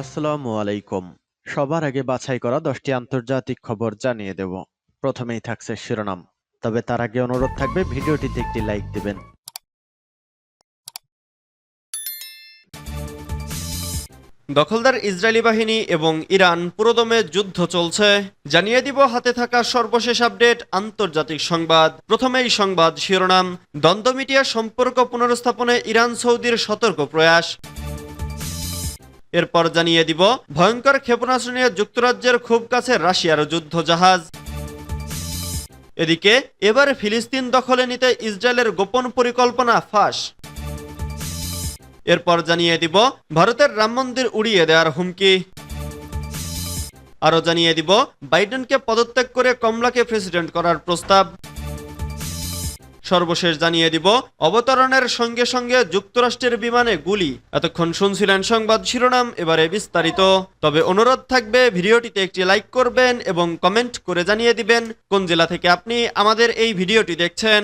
আসসালামু আলাইকুম। সবার আগে বাছাই করা দশটি আন্তর্জাতিক খবর জানিয়ে দেব। প্রথমেই থাকছে শিরোনাম। তবে তার আগে অনুরোধ থাকবে, ভিডিওটিতে একটি লাইক দিবেন। দখলদার ইসরায়েলি বাহিনী এবং ইরান পুরোদমে যুদ্ধ চলছে। জানিয়ে দিব, হাতে থাকা সর্বশেষ আপডেট, আন্তর্জাতিক সংবাদ। প্রথমেই সংবাদ শিরোনাম। দ্বন্দ্ব মিডিয়া সম্পর্ক পুনরস্থাপনে ইরান সৌদির সতর্ক প্রয়াস। এরপর জানিয়ে দিব, ভয়ঙ্কর ক্ষেপণাস্ত্র নিয়ে যুক্তরাজ্যের খুব কাছে রাশিয়ার যুদ্ধ জাহাজ এদিকে, এবার ফিলিস্তিন দখলে নিতে ইসরায়েলের গোপন পরিকল্পনা ফাঁস। এরপর জানিয়ে দিব, ভারতের রাম মন্দির উড়িয়ে দেওয়ার হুমকি। আরও জানিয়ে দিব, বাইডেনকে পদত্যাগ করে কমলাকে প্রেসিডেন্ট করার প্রস্তাব। সর্বশেষ জানিয়ে দিব, অবতরণের সঙ্গে সঙ্গে যুক্তরাষ্ট্রের বিমানে গুলি। এতক্ষণ শুনছিলেন সংবাদ শিরোনাম, এবারে বিস্তারিত। তবে অনুরোধ থাকবে, ভিডিওটিতে একটি লাইক করবেন এবং কমেন্ট করে জানিয়ে দিবেন, কোন জেলা থেকে আপনি আমাদের এই ভিডিওটি দেখছেন।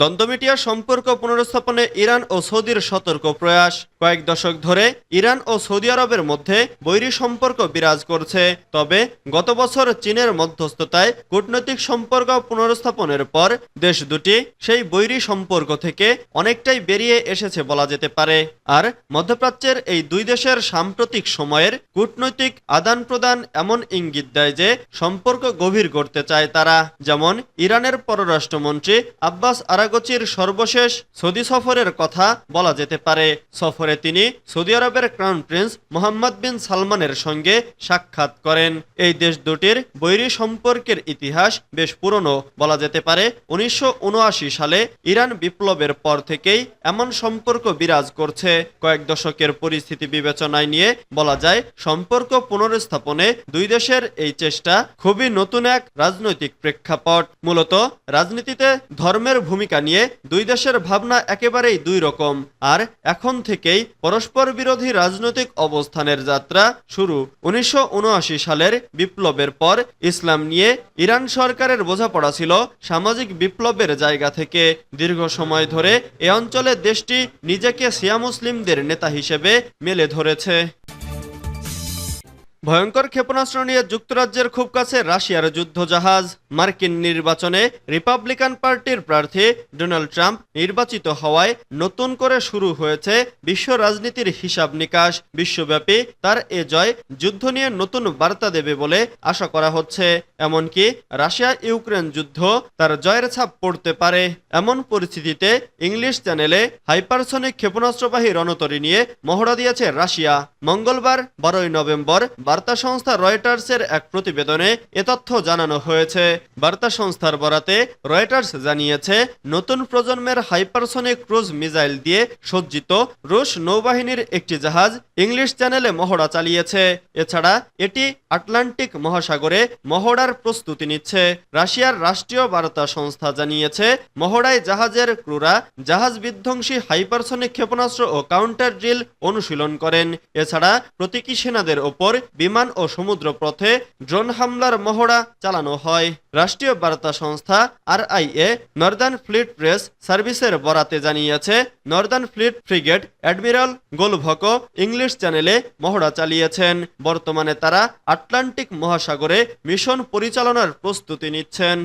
দ্বন্দ্বমিটিয়া সম্পর্ক পুনরুত্থাপনে ইরান ও সৌদির সতর্ক প্রয়াস। কয়েক দশক ধরে ইরান ও সৌদি আরবের মধ্যে বৈরী সম্পর্ক বিরাজ করছে। তবে গত বছর চীনের মধ্যস্থতায় কূটনৈতিক সম্পর্ক পুনরুস্থাপনের পর দেশ দুটি সেই বৈরী সম্পর্ক থেকে অনেকটাই বেরিয়ে এসেছে বলা যেতে পারে। আর মধ্যপ্রাচ্যের এই দুই দেশের সাম্প্রতিক সময়ের কূটনৈতিক আদান প্রদান এমন ইঙ্গিত দেয় যে সম্পর্ক গভীর করতে চায় তারা। যেমন ইরানের পররাষ্ট্রমন্ত্রী আব্বাস আরাগচির সর্বশেষ সৌদি সফরের কথা বলা যেতে পারে। সফরে তিনি সৌদি আরবের ক্রাউন প্রিন্স মোহাম্মদ বিন সালমানের সঙ্গে সাক্ষাৎ করেন। এই দেশ দুটির বৈরী সম্পর্কের ইতিহাস বেশ পুরনো বলা যেতে পারে। উনিশশো সালে ইরান বিপ্লবের পর থেকেই এমন সম্পর্ক বিরাজ করছে। কয়েক দশকের পরিস্থিতি বিবেচনায় নিয়ে বলা যায়, সম্পর্ক পুনরস্থাপনে দুই দেশের এই চেষ্টা খুবই নতুন এক রাজনৈতিক প্রেক্ষাপট। মূলত রাজনীতিতে ধর্মের ভূমিকা নিয়ে দুই দেশের ভাবনা একেবারেই দুই রকম। আর এখন থেকেই পরস্পর বিরোধী রাজনৈতিক অবস্থানের যাত্রা শুরু। উনিশশো উনআশি সালের বিপ্লবের পর ইসলাম নিয়ে ইরান সরকারের বোঝাপড়া ছিল সামাজিক বিপ্লবের জায়গা থেকে। দীর্ঘ সময় ধরে এ অঞ্চলে দেশটি নিজেকে সিয়া মুসলিমদের নেতা হিসেবে মেলে ধরেছে। ভয়ঙ্কর ক্ষেপণাস্ত্র নিয়ে যুক্তরাজ্যের খুব কাছে রাশিয়ার যুদ্ধজাহাজ মার্কিন নির্বাচনে রিপাবলিকান পার্টির প্রার্থী ডোনাল্ড ট্রাম্প নির্বাচিত হওয়ায় নতুন করে শুরু হয়েছে বিশ্ব রাজনীতির হিসাব নিকাশ। বিশ্বব্যাপী তার এ জয় যুদ্ধ নিয়ে নতুন বার্তা দেবে বলে আশা করা হচ্ছে। এমনকি রাশিয়া ইউক্রেন যুদ্ধ তার জয়ের ছাপ পড়তে পারে। এমন পরিস্থিতিতে ইংলিশ চ্যানেলে হাইপারসনিক ক্ষেপণাস্ত্রবাহী রণতরী নিয়ে মহড়া দিয়েছে রাশিয়া। মঙ্গলবার, বারোই নভেম্বর বার্তা সংস্থা রয়টার্সের এক প্রতিবেদনে এ তথ্য জানানো হয়েছে। বার্তা সংস্থার বরাতে রয়টার্স জানিয়েছে, নতুন প্রজন্মের হাইপারসনিক ক্রুজ মিসাইল দিয়ে সজ্জিত রুশ নৌবাহিনীর একটি জাহাজ ইংলিশ চ্যানেলে মহড়া চালিয়েছে। এছাড়া এটি আটলান্টিক মহাসাগরে মহড়ার প্রস্তুতি নিচ্ছে। রাশিয়ার রাষ্ট্রীয় বার্তা সংস্থা জানিয়েছে, মহড়ায় জাহাজের ক্রুরা জাহাজ বিধ্বংসী হাইপারসনিক ক্ষেপণাস্ত্র ও কাউন্টার ড্রিল অনুশীলন করেন। এছাড়া প্রতীকী সেনাদের ওপর বিমান ও সমুদ্র পথে ড্রোন হামলার মহড়া চালানো হয়। রাষ্ট্রীয় বার্তা সংস্থা R I A northern fleet press সার্ভিসের বরাতে জানিয়েছে, northern fleet frigate admiral Golovko English চ্যানেলে মহড়া চালিয়েছেন। বর্তমানে তারা আটলান্টিক মহাসাগরে মিশন পরিচালনার প্রস্তুতি নিচ্ছেন।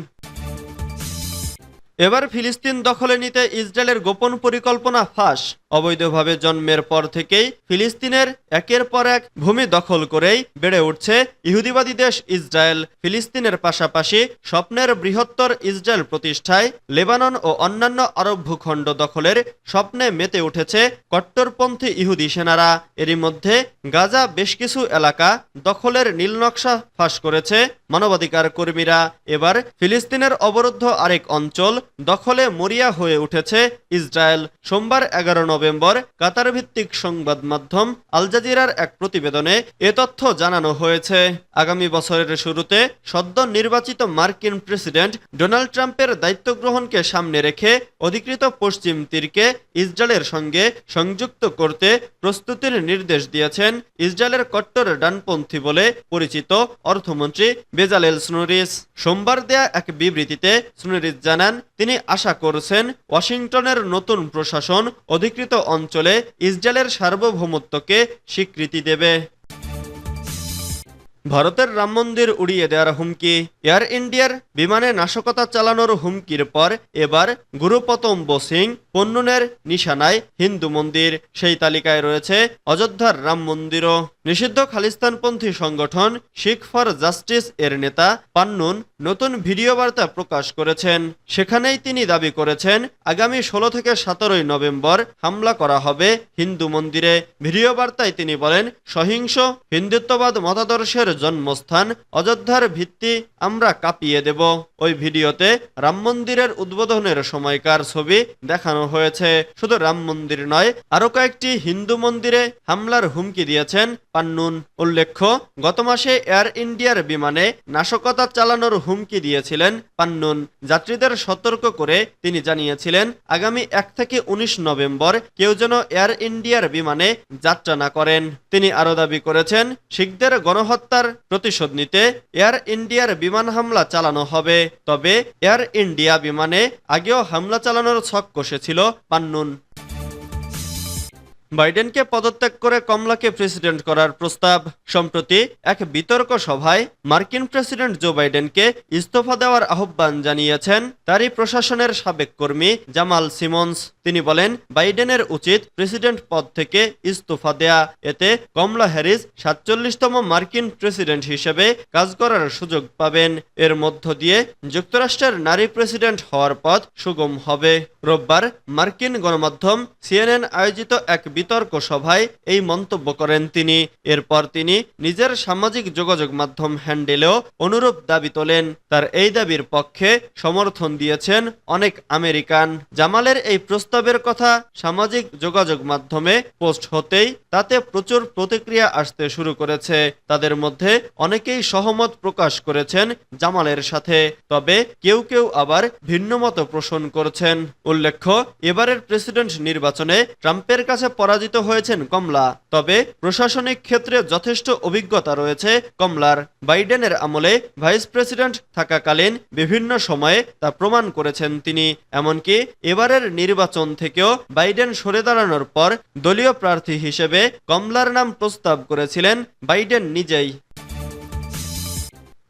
এবার ফিলিস্তিন দখলে নিতে ইসরায়েলের গোপন পরিকল্পনা ফাঁস। অবৈধভাবে জন্মের পর থেকেই ফিলিস্তিনের একের পর এক ভূমি দখল করেই বেড়ে উঠছে ইহুদিবাদী দেশ ইসরায়েল। ফিলিস্তিনের পাশাপাশি স্বপ্নের বৃহত্তর ইসরায়েল প্রতিষ্ঠায় লেবানন ও অন্যান্য আরব ভূখণ্ড দখলের স্বপ্নে মেতে উঠেছে কট্টরপন্থী ইহুদি সেনারা। এরই মধ্যে গাজা বেশ কিছু এলাকা দখলের নীলনকশা ফাঁস করেছে মানবাধিকার কর্মীরা। এবার ফিলিস্তিনের অবরুদ্ধ আরেক অঞ্চল দখলে মরিয়া হয়ে উঠেছে ইসরায়েল। সোমবার এগারো নভেম্বর কাতার ভিত্তিক সংবাদ মাধ্যম আল জাজিরার এক প্রতিবেদনে এ তথ্য জানানো হয়েছে। আগামী বছরের শুরুতে সদ্য নির্বাচিত মার্কিন প্রেসিডেন্ট ডোনাল্ড ট্রাম্পের দায়িত্ব গ্রহণকে সামনে রেখে অধিকৃত পশ্চিম তীরকে ইসরায়েলের সঙ্গে সংযুক্ত করতে প্রস্তুতির নির্দেশ দিয়েছেন ইসরায়েলের কট্টর ডানপন্থী বলে পরিচিত অর্থমন্ত্রী বেজালেল স্নুরিস সোমবার দেয়া এক বিবৃতিতে স্নুরিস জানান, তিনি আশা করছেন ওয়াশিংটনের নতুন প্রশাসন অধিকৃত অঞ্চলে ইসরায়েলের সার্বভৌমত্বকে স্বীকৃতি দেবে। ভারতের রাম মন্দির উড়িয়ে দেওয়ার হুমকি, এয়ার ইন্ডিয়ার বিমানে নাশকতা চালানোর হুমকির পর এবার গুরুপতম্ব সিং পন্নুনের নিশানায় হিন্দু মন্দির, সেই তালিকায় রয়েছে অযোধ্যার রাম মন্দিরও। নিষিদ্ধ খালিস্তানপন্থী সংগঠন শিখ ফর জাস্টিস এর নেতা পান্নুন নতুন ভিডিও বার্তা প্রকাশ করেছেন। সেখানেই তিনি দাবি করেছেন, আগামী ষোলো থেকে সতেরোই নভেম্বর হামলা করা হবে হিন্দু মন্দিরে। ভিডিও বার্তায় তিনি বলেন, সহিংস হিন্দুত্ববাদ মতাদর্শের জন্মস্থান, অযোধ্যার ভিত্তি আমরা কাঁপিয়ে দেব। ওই ভিডিওতে রাম মন্দিরের উদ্বোধনের সময়কার ছবি দেখানো হয়েছে। শুধু রাম মন্দির নয় আরও কয়েকটি হিন্দু মন্দিরে হামলার হুমকি দিয়েছেন পান্নুন উল্লেখ্য, গত মাসে এয়ার ইন্ডিয়ার বিমানে নাশকতা চালানোর হুমকি দিয়েছিলেন পান্নুন। যাত্রীদের সতর্ক করে তিনি জানিয়েছিলেন, আগামী এক থেকে উনিশ নভেম্বর কেউ যেন এয়ার ইন্ডিয়ার বিমানে যাত্রা না করেন। তিনি আরও দাবি করেছেন, শিখদের গণহত্যার প্রতিশোধ নিতে এয়ার ইন্ডিয়ার বিমান হামলা চালানো হবে। তবে এয়ার ইন্ডিয়া বিমানে আগেও হামলা চালানোর ছক কষেছিল পান্নুন। বাইডেনকে পদত্যাগ করে কমলাকে প্রেসিডেন্ট করার প্রস্তাব। সম্প্রতি এক বিতর্ক সভায় মার্কিন প্রেসিডেন্ট জো বাইডেনকে ইস্তফা দেওয়ার আহ্বান জানিয়েছেন তারই প্রশাসনের সাবেক কর্মী জামাল সিমন্স। তিনি বলেন, বাইডেনের উচিত প্রেসিডেন্ট পদ থেকে ইস্তফা দেয়া। এতে কমলা হ্যারিস সাতচল্লিশতম মার্কিন প্রেসিডেন্ট হিসেবে কাজ করার সুযোগ পাবেন। এর মধ্য দিয়ে যুক্তরাষ্ট্রের নারী প্রেসিডেন্ট হওয়ার পথ সুগম হবে। রোববার মার্কিন গণমাধ্যম সিএনএন আয়োজিত এক বিতর্ক সভায় এই মন্তব্য করেন তিনি। এরপর তিনি নিজের সামাজিক যোগাযোগ মাধ্যম হ্যান্ডেলেও অনুরূপ দাবি তোলেন। তার এই দাবির পক্ষে সমর্থন দিয়েছেন অনেক আমেরিকান। জামালের এই প্রস্তাবের কথা সামাজিক যোগাযোগ মাধ্যমে পোস্ট হতেই তাতে প্রচুর প্রতিক্রিয়া আসতে শুরু করেছে। তাদের মধ্যে অনেকেই সহমত প্রকাশ করেছেন জামালের সাথে। তবে কেউ কেউ আবার ভিন্নমত পোষণ করছেন। উল্লেখ্য, এবারের প্রেসিডেন্ট নির্বাচনে ট্রাম্পের কাছে পরাজিত হয়েছেন কমলা। তবে প্রশাসনিক ক্ষেত্রে যথেষ্ট অভিজ্ঞতা রয়েছে কমলার। বাইডেনের আমলে ভাইস প্রেসিডেন্ট থাকাকালীন বিভিন্ন সময়ে তা প্রমাণ করেছেন তিনি। এমনকি এবারের নির্বাচন থেকেও বাইডেন সরে দাঁড়ানোর পর দলীয় প্রার্থী হিসেবে কমলার নাম প্রস্তাব করেছিলেন বাইডেন নিজেই।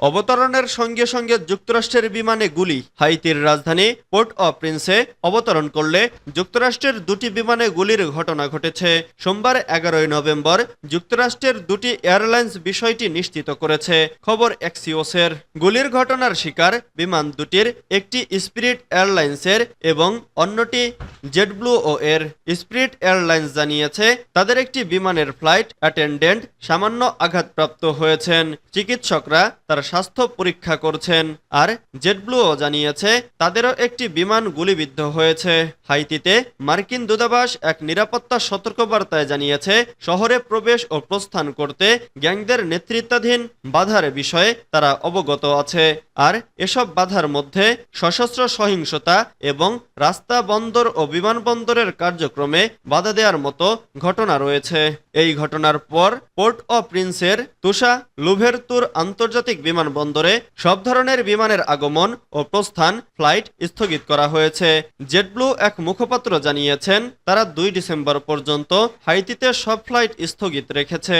অবতরণের সঙ্গে সঙ্গে যুক্তরাষ্ট্রের বিমানে গুলি। হাইতির রাজধানী পোর্ট অফ প্রিন্সে অবতরণ করলে যুক্তরাষ্ট্রের দুটি বিমানে গুলির ঘটনা ঘটেছে। সোমবার এগারোই নভেম্বর যুক্তরাষ্ট্রের দুটি এয়ারলাইন্স বিষয়টি নিশ্চিত করেছে, খবর এক্সিওসের। গুলির ঘটনার শিকার বিমান দুটির একটি স্পিরিট এয়ারলাইন্সের এবং অন্যটি জেটব্লু ও এর স্পিরিট এয়ারলাইন্স জানিয়েছে, তাদের একটি বিমানের ফ্লাইট অ্যাটেন্ডেন্ট সামান্য আঘাতপ্রাপ্ত হয়েছেন। চিকিৎসকরা তার স্বাস্থ্য পরীক্ষা করছেন। আর জেটব্লুও জানিয়েছে, তাদেরও একটি বিমান গুলিবিদ্ধ হয়েছে। হাইতিতে মার্কিন দূতাবাস এক নিরাপত্তা সতর্কবার্তায় জানিয়েছে, শহরে প্রবেশ ও প্রস্থান করতে গ্যাংদের নেতৃত্বাধীন বাধার বিষয়ে তারা অবগত আছে। আর এসব বাধার মধ্যে সশস্ত্র সহিংসতা এবং রাস্তা বন্দর ও বিমানবন্দরের কার্যক্রমে বাধা দেওয়ার মতো ঘটনা রয়েছে। এই ঘটনার পর পোর্ট অ প্রিন্সের তুষা লুভেরতুর আন্তর্জাতিক বিমানবন্দরে সব ধরনের বিমানের আগমন ও প্রস্থান ফ্লাইট স্থগিত করা হয়েছে। জেটব্লু এক মুখপাত্র জানিয়েছেন, তারা দুই ডিসেম্বর পর্যন্ত হাইতিতে সব ফ্লাইট স্থগিত রেখেছে।